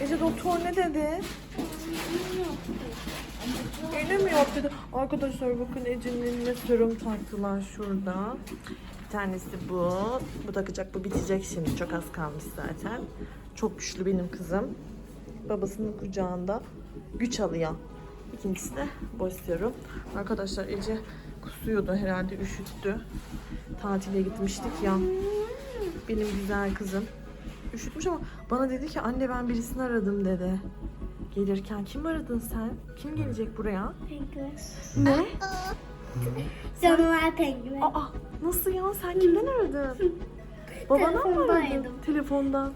Ece doktor ne dedi? İğne mi yap dedi. Arkadaşlar bakın Ece'nin eline serum taktılar şurada. Bir tanesi bu. Bu takacak bu bitecek şimdi. Çok az kalmış zaten. Çok güçlü benim kızım. Babasının kucağında güç alıyor. İkincisi de boş serum. Arkadaşlar Ece kusuyordu herhalde üşüttü. Tatile gitmiştik ya. Benim güzel kızım. Üşütmüş ama bana dedi ki anne ben birisini aradım dedi. Gelirken kim aradın sen? Kim gelecek buraya? Penguen. Ne? Canavar penguen. Aa nasıl ya sen kimden aradın? Babandan mı Telefondan aradın? aradım. Telefondan.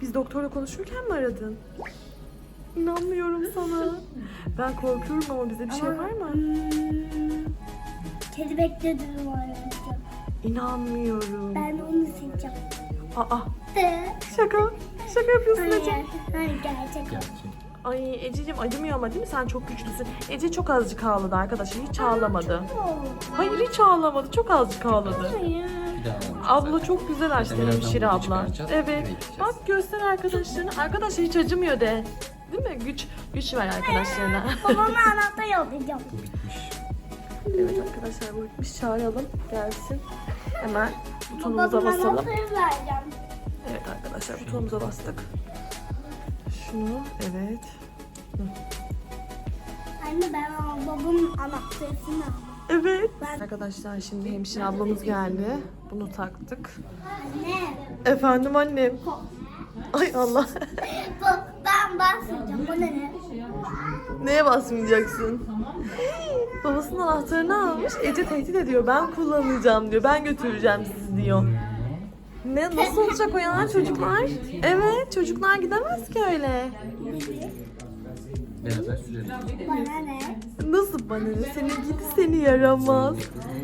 Biz doktorla konuşurken mi aradın? İnanmıyorum sana. Ben korkuyorum ama bize bir şey var mı? Hmm, Kedi bekledim var önce. İnanmıyorum. Ben onu seçeceğim. Aa De. şaka. Şaka yapıyorsun Hayır, Ece. hayır gerçek. Ay Ececiğim acımıyor ama değil mi? Sen çok güçlüsün. Ece çok azıcık ağladı arkadaşlar. Hiç ağlamadı. Hayır hiç ağlamadı. Çok azıcık ağladı. Hayır. Abla çok güzel açtı hemşire abla. Evet. Bak göster arkadaşlarına. Arkadaşlar hiç acımıyor de. Değil mi? Güç güç ver arkadaşlarına. Babama anahtar yollayacağım. Bu bitmiş. Evet arkadaşlar bu bitmiş. Çağıralım. Gelsin. Hemen butonumuza basalım. Evet arkadaşlar butonumuza bastık. Şunu evet. Anne ben al- babamın anahtarını aldım. Evet. Arkadaşlar şimdi hemşire ablamız geldi. Bunu taktık. Anne. Efendim annem. Ay Allah. Bu, ben basmayacağım. Bu ne ne? Neye basmayacaksın? Babasının anahtarını almış. Ece tehdit ediyor. Ben kullanacağım diyor. Ben götüreceğim sizi diyor. Ne nasıl olacak o ya çocuklar? Evet çocuklar gidemez ki öyle. Beraber sürelim. Bana ne? Nasıl bana ne? Seni gidi seni yaramaz.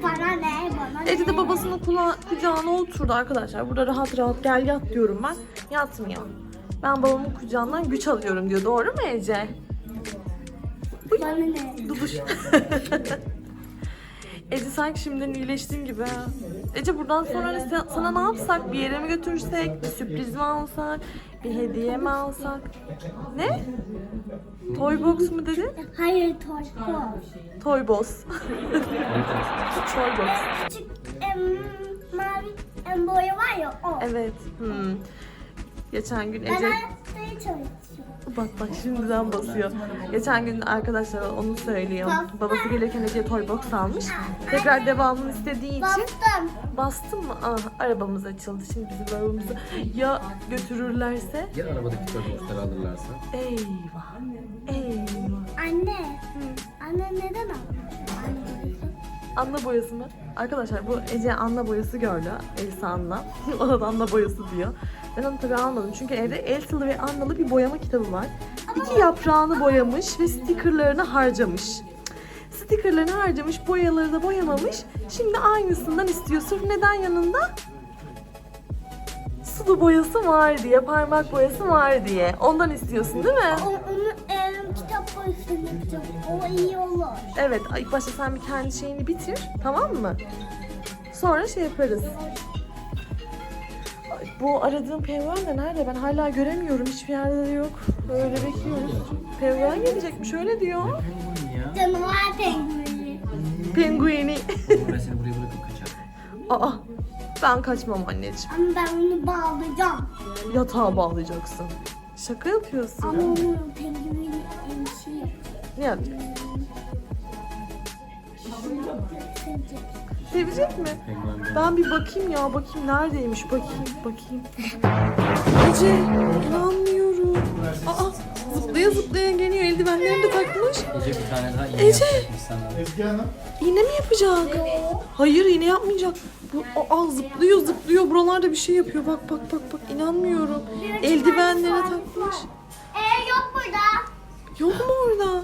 Bana ne? Bana ne? Ece de babasının kula kucağına oturdu arkadaşlar. Burada rahat rahat gel yat diyorum ben. Yatmıyor. Ben babamın kucağından güç alıyorum diyor. Doğru mu Ece? Bana ne? Duduş. Ece sanki şimdiden iyileştin gibi ha. Ece buradan sonra hani sen- sana ne yapsak? Bir yere mi götürsek? Bir sürpriz mi alsak? Bir hediye mi alsak? Ne? Toy box mu dedin? Hayır torku. Toy box. Toy box. Küçük em, mavi em, boya var ya o. Evet. Hmm. Geçen gün Ben Ece... anahtarı çalışıyorum. Bak bak şimdiden basıyor. Geçen gün arkadaşlar onu söylüyor. Babası gelirken Ece toy box almış. Tekrar devamını istediği için Bastım. Bastın mı? Ah arabamız açıldı. Şimdi bizim arabamızı ya götürürlerse? Ya arabadaki çocukları alırlarsa? Eyvah. Eyvah. Anne. Anne neden aldın? Anne. Anla boyası mı? Arkadaşlar bu Ece anla boyası gördü. Elsa Anla. Ona da anla boyası diyor. Ben onu tabii almadım. Çünkü evde Elsa'lı ve Anlalı bir boyama kitabı var. İki yaprağını boyamış ve stickerlarını harcamış. Stickerlarını harcamış, boyaları da boyamamış. Şimdi aynısından istiyor. Sırf neden yanında? Sulu boyası var diye, parmak boyası var diye. Ondan istiyorsun değil mi? O, onu em, kitap boyasını yapacağım. O iyi olur. Evet, ilk başta sen bir kendi şeyini bitir, tamam mı? Sonra şey yaparız. Bu aradığım penguen de nerede? Ben hala göremiyorum. Hiçbir yerde de yok. Böyle bekliyoruz. Penguen gelecekmiş, öyle diyor. Canavar pengueni. Pengueni. Ben seni buraya bırakıp kaçarım. Aa, ben kaçmam anneciğim. Ama ben onu bağlayacağım. Yatağa bağlayacaksın. Şaka yapıyorsun. Ama onun pengueni şey. Ne yapacaksın? Sevecek mi? Penguen. Ben bir bakayım ya, bakayım neredeymiş, bakayım, bakayım. Ece, inanmıyorum. Aa, zıplaya zıplaya geliyor, eldivenlerini de takmış. Ece bir tane daha iğne Ece! yapacakmış sana. Ezgi Hanım. İğne mi yapacak? Hayır, iğne yapmayacak. Bu, aa, zıplıyor, zıplıyor. Buralarda bir şey yapıyor. Bak, bak, bak, bak. İnanmıyorum. Eldivenlere takmış. Ee yok burada. Yok mu orada?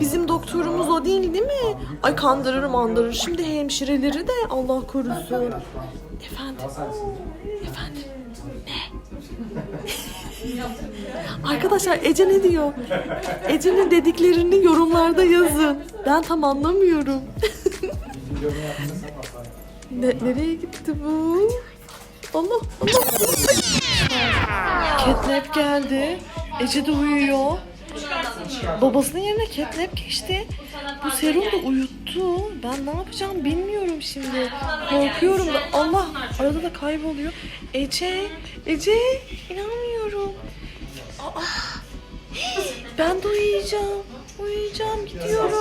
Bizim doktorumuz o değil değil mi? Ay kandırır mandırır. Şimdi hemşireleri de Allah korusun. Efendim? Efendim? Ne? Arkadaşlar Ece ne diyor? Ece'nin dediklerini yorumlarda yazın. Ben tam anlamıyorum. ne, nereye gitti bu? Allah Allah. Catnap geldi. Ece de uyuyor. Babasının yerine Catnap geçti. Bu serum da uyuttu. Ben ne yapacağım bilmiyorum şimdi. Korkuyorum da Allah arada da kayboluyor. Ece, Ece inanmıyorum. Aa, ben de uyuyacağım. Uyuyacağım gidiyorum.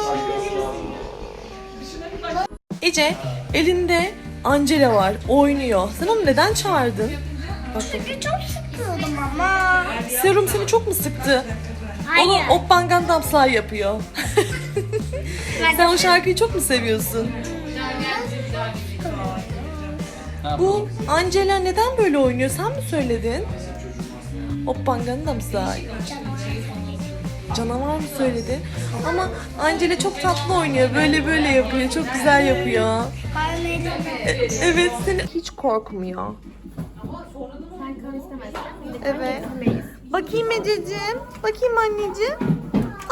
Ece elinde Angela var oynuyor. Sen onu neden çağırdın? Bak. Çünkü çok sıkıldım ama. Serum seni çok mu sıktı? Hayır. Onu Oppan Gangnam Style yapıyor. Sen o şarkıyı çok mu seviyorsun? Bu Angela neden böyle oynuyor? Sen mi söyledin? Oppan Gangnam Style. Canavar mı söyledi? Ama Angela çok tatlı oynuyor. Böyle böyle yapıyor. Çok güzel yapıyor. E- evet seni hiç korkmuyor. Sen kan istemezsen. Evet. Bakayım Ececiğim. Bakayım anneciğim.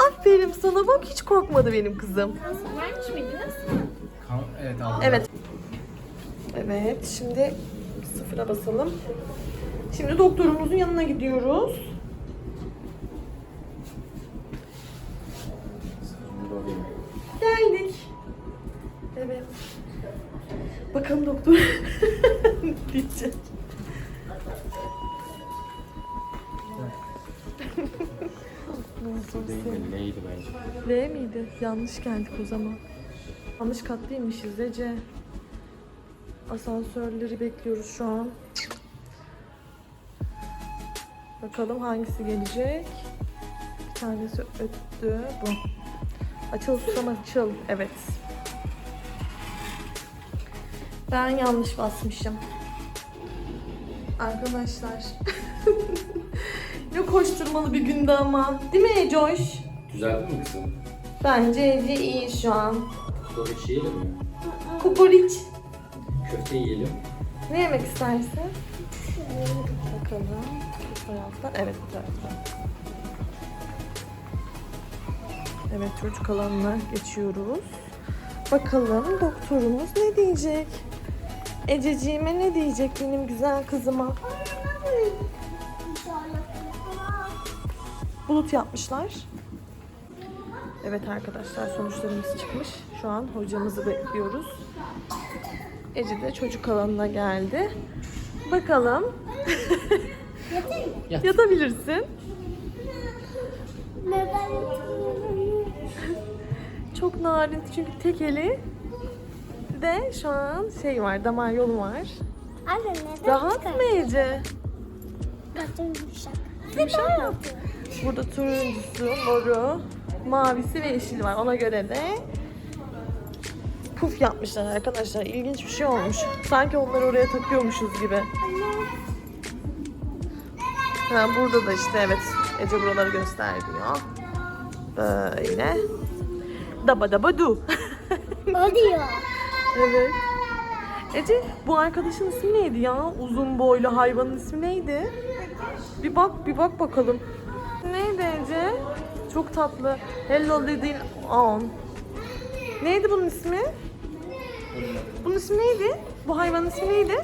Aferin sana bak hiç korkmadı benim kızım. Vermiş miydiniz? Evet aldım. Evet. Evet şimdi sıfıra basalım. Şimdi doktorumuzun yanına gidiyoruz. Geldik. Evet. Bakalım doktor ne diyecek. Neydi bence? V miydi? Yanlış geldik o zaman. Yanlış katlıymışız Ece. Asansörleri bekliyoruz şu an. Bakalım hangisi gelecek. Bir tanesi öttü. Bu. Açıl susam açıl. Evet. Ben yanlış basmışım. Arkadaşlar. ne koşturmalı bir gündü ama. Değil mi Ecoş? Düzeldin mi kızım? Bence Ece iyi şu an. Kokoreç yiyelim mi? Kukuriç. Köfte yiyelim. Ne yemek istersin? Bakalım. Bu taraftan. Evet bu taraftan. Evet çocuk alanına geçiyoruz. Bakalım doktorumuz ne diyecek? Ececiğime ne diyecek benim güzel kızıma? Bulut yapmışlar. Evet arkadaşlar sonuçlarımız çıkmış. Şu an hocamızı bekliyoruz. Ece de çocuk alanına geldi. Bakalım. Yat. Yatabilirsin. Çok narin çünkü tek eli de şu an şey var, damar yolu var. Anne neden Rahat mı Ece? Yumuşak. Yumuşak mı? Burada turuncusu, moru, mavisi ve yeşili var. Ona göre de puf yapmışlar arkadaşlar. İlginç bir şey olmuş. Sanki onları oraya takıyormuşuz gibi. Ha, burada da işte evet Ece buraları gösteriyor. Böyle. Daba daba du. O diyor. evet. Ece bu arkadaşın ismi neydi ya? Uzun boylu hayvanın ismi neydi? Bir bak bir bak bakalım. Neydi Ece? Çok tatlı. Hello dediğin on. Neydi bunun ismi? Bunun ismi neydi? Bu hayvanın ismi neydi?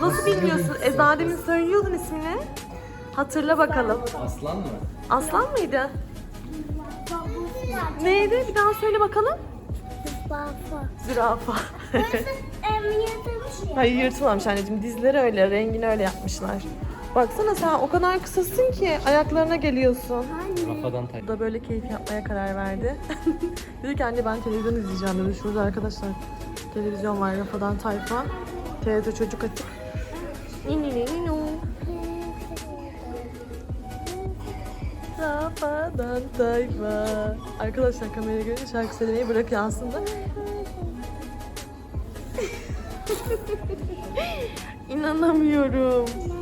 Nasıl bilmiyorsun? Ezademin söylüyordun ismini. Hatırla bakalım. Aslan mı? Aslan mıydı? Neydi? Bir daha söyle bakalım. Zürafa. Ya. Hayır yırtılmamış anneciğim. Dizleri öyle, rengini öyle yapmışlar. Baksana sen o kadar kısasın ki ayaklarına geliyorsun. Rafadan tay. Bu da böyle keyif yapmaya karar verdi. dedi ki anne ben televizyon izleyeceğim dedi. Şurada arkadaşlar televizyon var Rafadan Tayfa. TRT çocuk açık. Rafadan Tayfa. Arkadaşlar kameraya görünce şarkı söylemeyi bırakıyor aslında. İnanamıyorum.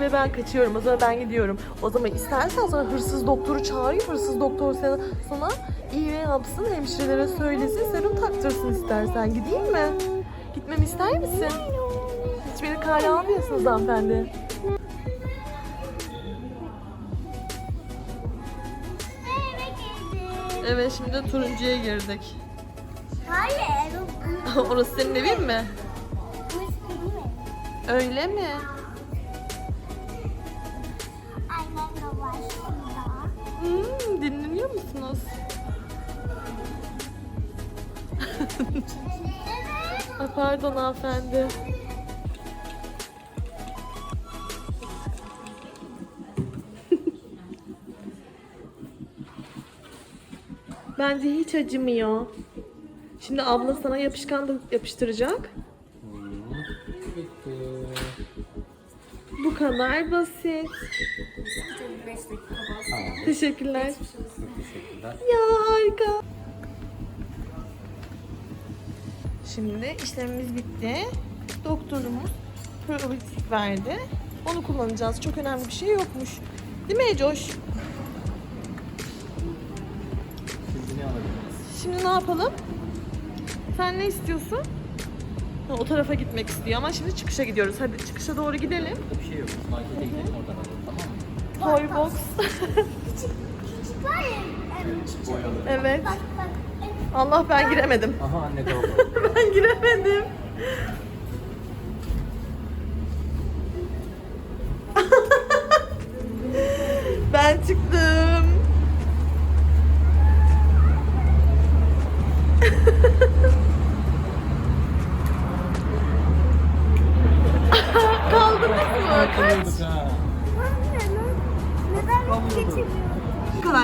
Ve ben kaçıyorum. O zaman ben gidiyorum. O zaman istersen sonra hırsız doktoru çağırayım. Hırsız doktor sana, sana iğne yapsın, hemşirelere söylesin, serum taktırsın istersen. Gideyim mi? Gitmemi ister misin? Hiç beni kale almıyorsunuz hanımefendi. Evet şimdi de turuncuya girdik. Hayır. Orası senin evin mi? Öyle mi? Dinleniyor musunuz? Ay pardon hanımefendi. Bence hiç acımıyor. Şimdi abla sana yapışkan da yapıştıracak. Bu kadar basit. Teşekkürler. Teşekkürler. Ya harika. Şimdi işlemimiz bitti. Doktorumuz probiyotik verdi. Onu kullanacağız. Çok önemli bir şey yokmuş. Değil mi Ecoş? Siz ne alabiliriz? Şimdi ne yapalım? Sen ne istiyorsun? Ha, o tarafa gitmek istiyor ama şimdi çıkışa gidiyoruz. Hadi çıkışa doğru gidelim. Burada bir şey yok. Markete gidelim oradan alalım tamam mı? Toy box. Küçük, küçük var ya. em, küçük. Boyalı. evet. Allah ben giremedim. Aha anne kaldı. ben giremedim.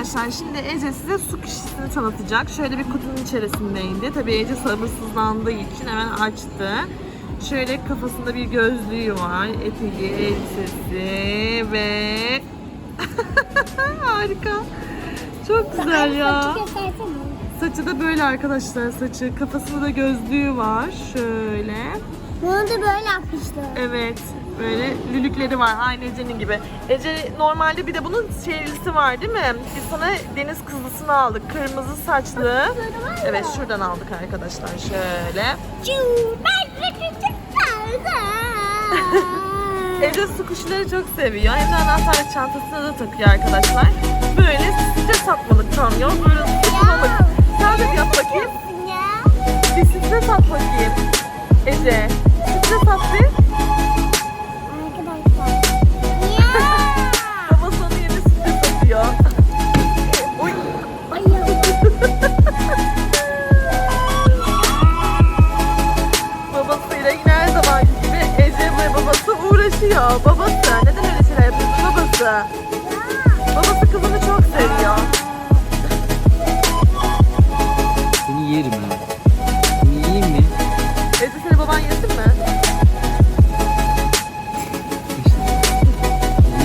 Arkadaşlar şimdi Ece size su kişisini tanıtacak. Şöyle bir kutunun içerisindeydi. Tabii Ece sabırsızlandığı için hemen açtı. Şöyle kafasında bir gözlüğü var. Eteği, elbisesi ve... Harika. Çok güzel ya. Saçı da böyle arkadaşlar saçı. Kafasında da gözlüğü var. Şöyle. Bunu da böyle yapmışlar. Evet. Böyle lülükleri var aynı Ece'nin gibi. Ece normalde bir de bunun şeylisi var değil mi? Biz sana deniz kızlısını aldık. Kırmızı saçlı. Evet şuradan aldık arkadaşlar şöyle. Ece su kuşları çok seviyor. Hem de anahtar çantasına da takıyor arkadaşlar. Böyle stres atmalık kamyon. Böyle sıkmalık. Sen de yap bakayım. Bir stres at bakayım. Ece. Stres at bir.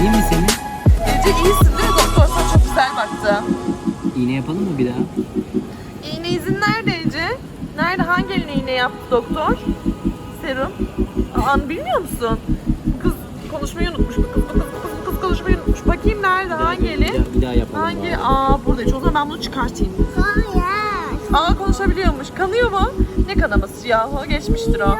Yiyeyim mi seni? Ece iyisin değil mi? Doktor sana çok güzel baktı. İğne yapalım mı bir daha? İğne izin nerede Ece? Nerede? Hangi eline iğne yaptı doktor? Serum. Aa, bilmiyor musun? Kız konuşmayı unutmuş. Bu kız, bu kız, bu kız, bu kız konuşmayı unutmuş. Bakayım nerede? Hangi Bir eli? daha, bir daha yapalım. Hangi? Aa burada. O zaman ben bunu çıkartayım. Aa konuşabiliyormuş. Kanıyor mu? Ne kanaması yahu? Geçmiştir o. Sana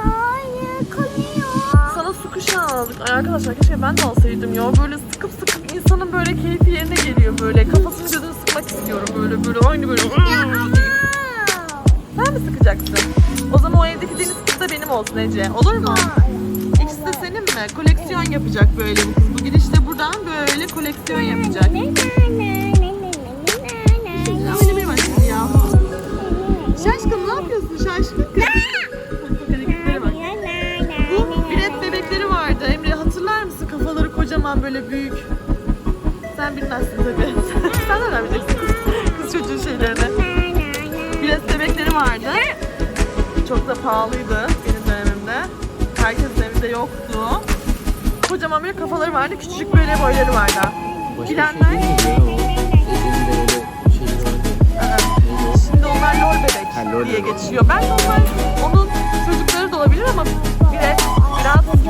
aldık. Ay arkadaşlar keşke ben de alsaydım ya. Böyle sıkıp sıkıp insanın böyle keyfi yerine geliyor böyle. Kafasını gözünü sıkmak istiyorum böyle böyle. Aynı böyle. Sen mi sıkacaksın? O zaman o evdeki deniz kızı da benim olsun Ece. Olur mu? İkisi de senin mi? Koleksiyon yapacak böyle bu kız. Bu gidişte buradan böyle koleksiyon yapacak. Şaşkın ne yapıyorsun şaşkın? Kocaman böyle büyük. Sen bilmezsin tabii. Sen nereden bileceksin kız, kız çocuğun şeylerini? Bilet bebekleri vardı. Çok da pahalıydı benim dönemimde. Herkesin evinde yoktu. Kocaman bir kafaları vardı. Küçücük böyle boyları vardı. Bilenler- şey o? Şimdi onlar lol bebek Ha, lol diye geçiyor. Ben onlar onun çocukları da olabilir ama bilet, biraz,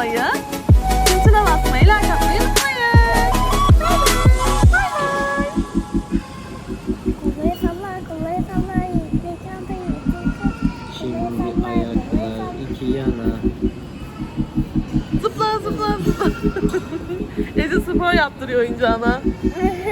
atmayı, zincire basmayı, like atmayı unutmayın. Şimdi ayaklar e, iki yana. Zıpla zıpla zıpla. Ece spor yaptırıyor oyuncağına.